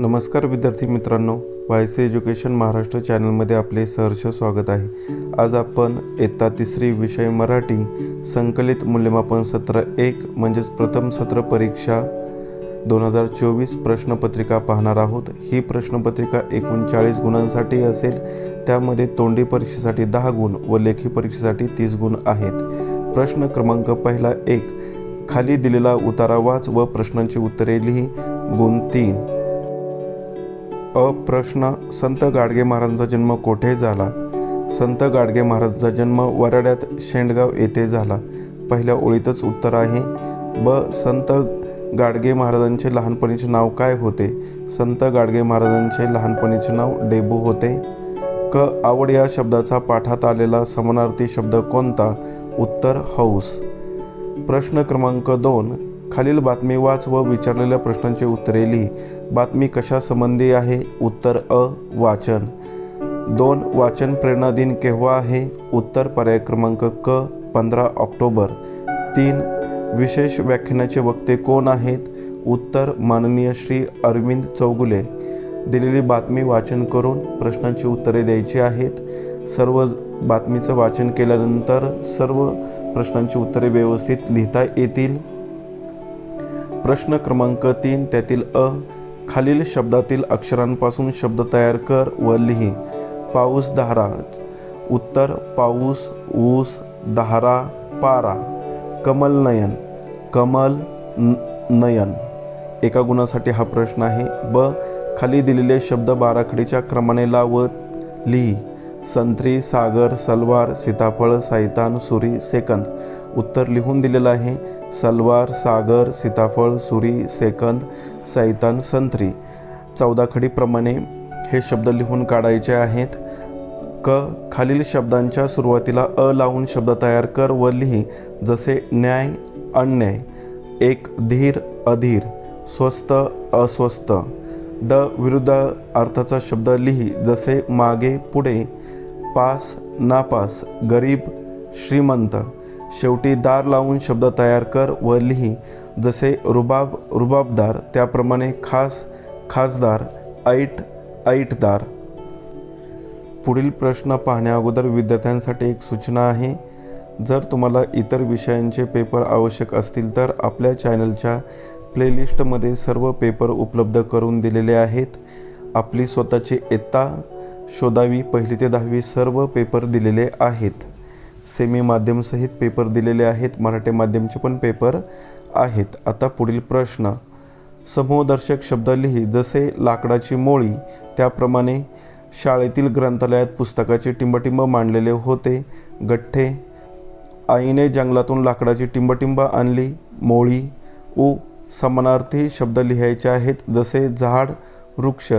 नमस्कार विद्यार्थी मित्रांनो वाय सी एज्युकेशन महाराष्ट्र चॅनलमध्ये आपले सहर्ष स्वागत आहे. आज आपण इयत्ता तिसरी विषय मराठी संकलित मूल्यमापन सत्र एक म्हणजेच प्रथम सत्र परीक्षा दोन हजार चोवीस प्रश्नपत्रिका पाहणार आहोत. ही प्रश्नपत्रिका एकोणचाळीस गुणांसाठी असेल त्यामध्ये तोंडी परीक्षेसाठी दहा गुण व लेखी परीक्षेसाठी तीस गुण आहेत. प्रश्न क्रमांक पहिला एक खाली दिलेला उतारा वाच व प्रश्नांची उत्तरे लिही. गुण तीन अ प्रश्न संत गाडगे महाराजांचा जन्म कोठे झाला? संत गाडगे महाराजांचा जन्म वराड्यात शेंडगाव येथे झाला. पहिल्या ओळीतच उत्तर आहे. ब. संत गाडगे महाराजांचे लहानपणीचे नाव काय होते? संत गाडगे महाराजांचे लहानपणीचे नाव डेबू होते. क. आवड या शब्दाचा पाठात आलेला समानार्थी शब्द कोणता? उत्तर हौस. प्रश्न क्रमांक दोन. खालील बातमी वाच व विचारलेल्या प्रश्नांची उत्तरे लिही. बातमी कशा संबंधी आहे? उत्तर अ वाचन. दोन वाचन प्रेरणा दिन केव्हा आहे? उत्तर पर्याय क्रमांक क पंधरा ऑक्टोबर. तीन विशेष व्याख्यानाचे वक्ते कोण आहेत? उत्तर माननीय श्री अरविंद चौगुले. दिलेली बातमी वाचन करून प्रश्नांची उत्तरे द्यायची आहेत. सर्व बातमीचं वाचन केल्यानंतर सर्व प्रश्नांची उत्तरे व्यवस्थित लिहिता येतील. प्रश्न क्रमांक तीन त्यातील अ खालील शब्दातील अक्षरांपासून शब्द तयार कर व लिही. पाऊस धारा उत्तर पाऊस ऊस धारा पारा. कमल नयन. कमल न- नयन. एका गुणासाठी हा प्रश्न आहे. ब खाली दिलेले शब्द बाराखडीच्या क्रमाने लावत लिही. संत्री सागर सलवार सीताफळ सायतान सुरी सेकंद. उत्तर लिहून दिलेलं आहे. सलवार सागर सीताफळ सुरी सेकंद सैतान संत्री. चौदा खडीप्रमाणे हे शब्द लिहून काढायचे आहेत. क खालील शब्दांच्या सुरुवातीला अ लावून शब्द तयार कर व लिही. जसे न्याय अन्याय. एक धीर अधीर. स्वस्त अस्वस्थ. ड विरुद्ध अर्थाचा शब्द लिही. जसे मागे पुढे. पास नापास. गरीब श्रीमंत. शेवटी दार लावून शब्द तयार कर व लिही. जसे रुबाब रुबाबदार त्याप्रमाणे खास खासदार ऐट ऐटदार. पुढील प्रश्न पाहण्याअगोदर विद्यार्थ्यांसाठी एक सूचना आहे. जर तुम्हाला इतर विषयांचे पेपर आवश्यक असतील तर आपल्या चॅनलच्या प्लेलिस्टमध्ये सर्व पेपर उपलब्ध करून दिलेले आहेत. आपली स्वतःची इयत्ता शोधावी. पहिली ते दहावी सर्व पेपर दिलेले आहेत. सेमी माध्यमसहित पेपर दिलेले आहेत मराठी माध्यमचे पण पेपर आहेत आता पुढील प्रश्न समूहदर्शक शब्द लिही जसे लाकडाची मोळी त्याप्रमाणे शाळेतील ग्रंथालयात पुस्तकाचे टिंबटिंब मांडलेले होते गठ्ठे आईने जंगलातून लाकडाची टिंबटिंब आणली मोळी उ समानार्थी शब्द लिहायचे आहेत जसे झाड वृक्ष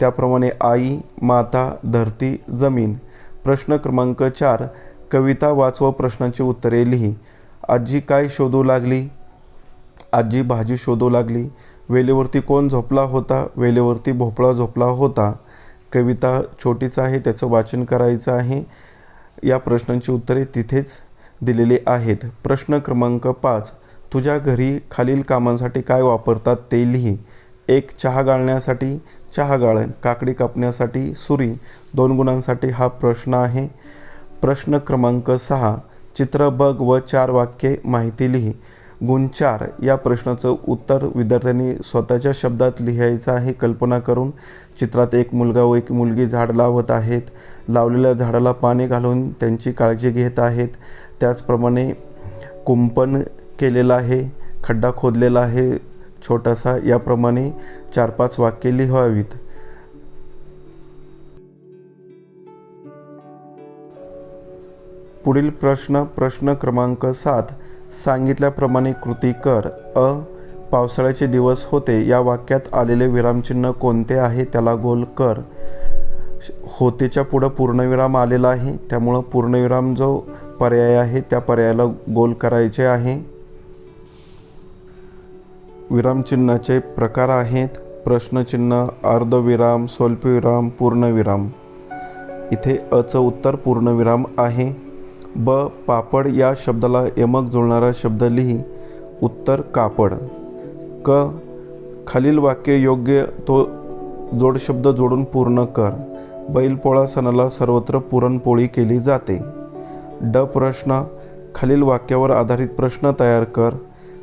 त्याप्रमाणे आई माता धरती जमीन प्रश्न क्रमांक चार कविता वाचव प्रश्नांची उत्तरे लिही. आजी काय शोधू लागली? आजी भाजी शोधू लागली. वेलेवरती कोण झोपला होता? वेलेवरती भोपळा झोपला होता. कविता छोटीच आहे त्याचं वाचन करायचं आहे. या प्रश्नांची उत्तरे तिथेच दिलेली आहेत. प्रश्न क्रमांक पाच. तुझ्या घरी खालील कामांसाठी काय वापरतात ते लिही. एक चहा गाळण्यासाठी चहा गाळण काकडी कापण्यासाठी सुरी. दोन गुणांसाठी हा प्रश्न आहे. प्रश्न क्रमांक सहा चित्र बघ व चार वाक्ये माहिती लिही. गुण चार या प्रश्नाचं उत्तर विद्यार्थ्यांनी स्वतःच्या शब्दात लिहायचं आहे. कल्पना करून चित्रात एक मुलगा व एक मुलगी झाड लावत आहेत. लावलेल्या झाडाला पाणी घालून त्यांची काळजी घेत आहेत. त्याचप्रमाणे कुंपण केलेलं आहे खड्डा खोदलेला आहे. छोटासा याप्रमाणे चार पाच वाक्ये लिहावीत. पुढील प्रश्न प्रश्न क्रमांक सात. सांगितल्याप्रमाणे कृती कर. अ. पावसाळ्याचे दिवस होते. या वाक्यात आलेले विरामचिन्ह कोणते आहे त्याला गोल कर. होतेच्या पुढं पूर्णविराम आलेला आहे. त्यामुळं पूर्णविराम जो पर्याय आहे त्या पर्यायाला गोल करायचे आहे. विरामचिन्हाचे प्रकार आहेत. प्रश्नचिन्ह अर्धविराम स्वल्पविराम पूर्णविराम. इथे अचं उत्तर पूर्णविराम आहे. ब पापड या शब्दाला यमक जुळणारा शब्द लिही. उत्तर कापड. क खालील वाक्य योग्य तो जोडशब्द जोडून पूर्ण कर. बैलपोळा सणाला सर्वत्र पुरणपोळी केली जाते. ड प्रश्न खालील वाक्यावर आधारित प्रश्न तयार कर.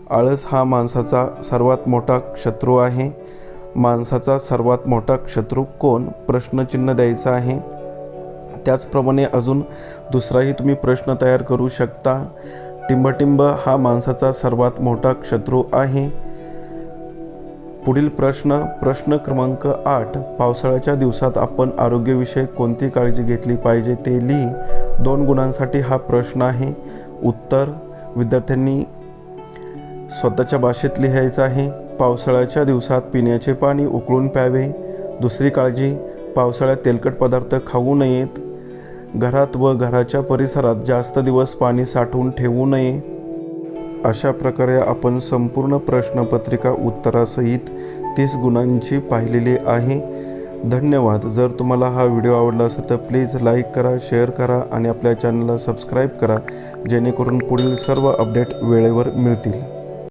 आळस हा माणसाचा सर्वात मोठा शत्रू आहे. माणसाचा सर्वात मोठा शत्रू कोण? प्रश्नचिन्ह द्यायचा आहे. त्याचप्रमाणे अजून दुसराही तुम्ही प्रश्न तयार करू शकता. टिंबटिंब हा माणसाचा सर्वात मोठा शत्रू आहे. पुढील प्रश्न प्रश्न क्रमांक आठ. पावसाळ्याच्या दिवसात आपण आरोग्यविषयक कोणती काळजी घेतली पाहिजे ते लिही. दोन गुणांसाठी हा प्रश्न आहे. उत्तर विद्यार्थ्यांनी स्वतःच्या भाषेत लिहायचं आहे. पावसाळ्याच्या दिवसात पिण्याचे पाणी उकळून प्यावे. दुसरी काळजी पावसाळ्यात तेलकट पदार्थ खाऊ नयेत. घरात व घराच्या परिसरात जास्त दिवस पाणी साठवून ठेवू नये. अशा प्रकारे आपण संपूर्ण प्रश्नपत्रिका उत्तरासहित तीस गुणांची पाहिलेली आहे. धन्यवाद. जर तुम्हाला हा व्हिडिओ आवडला असेल तर प्लीज लाईक करा शेअर करा आणि आपल्या चॅनलला सबस्क्राईब करा जेणेकरून पुढील सर्व अपडेट वेळेवर मिळतील.